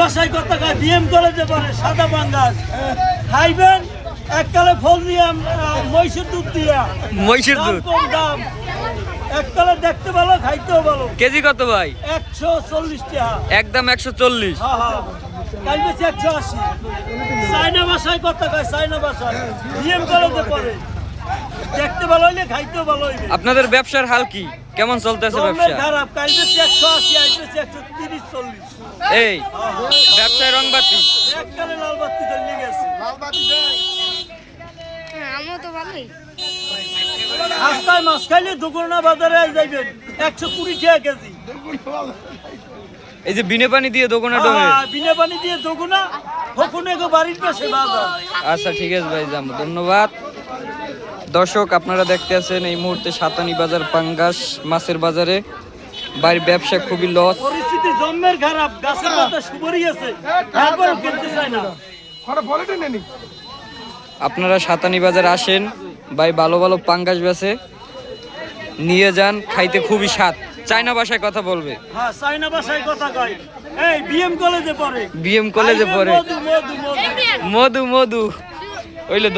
বাসায় কথা কয় বিএম কলেজে পড়ে সাদা পাঙ্গাস খাইবেন এককালে ফল দিয়ে মহিষের দুধ দিয়া। মহিষের দুধ? কম দাম। এককালে দেখতে ভালো খাইতেও ভালো। কেজি কত ভাই? একশো চল্লিশ টাকা। একদম একশো চল্লিশ। হ্যাঁ হ্যাঁ কাল বেশি একশো আশি। চাইনা বাসায় কথা কয় চাইনা বাসায় বিএম কলেজে পড়ে। দেখতে ভালো হইলে খাইতেও ভালো হইবে। আপনাদের ব্যবসার হাল কি? কেমন চলতেছে ব্যবসা? খারাপ এই ব্যবসায় এককালে লাল বাতি জ্বলে গেছে। হ্যাঁ, আমিও তো ভালোই। রাস্তায় মাছ খাইলে দুগুনা বাজারে যাইবেন একশো কুড়ি টাকা কেজি। এই যে বিনে পানি দিয়ে দোকানে ডোবে আহা, বিনা পানি দিয়ে দুগুনা কখনো এগো বাড়ির পাশে বাজার। আচ্ছা ঠিক আছে ভাই যাব। ধন্যবাদ। দর্শক আপনারা দেখতে আছেন এই মুহূর্তে সাতানি বাজার পাঙ্গাস মাছের বাজারে। বাড়ির ব্যবসা খুবই লস। পরিস্থিতি জন্মের খারাপ গাছের পাতা আছে তারপর কিনতে চায় না। আপনারা সাতানি বাজার আসেন ভাই ভালো ভালো পাঙ্গাস বেছে নিয়ে যান খাইতে খুবই স্বাদ। চায়না ভাষায় কথা বলবে। হ্যাঁ চাইনা বাসায় কথা কয়। এই বিএম কলেজে পড়ে। বিএম কলেজে পড়ে। মধু মধু মধু। মধু মধু। ওইলে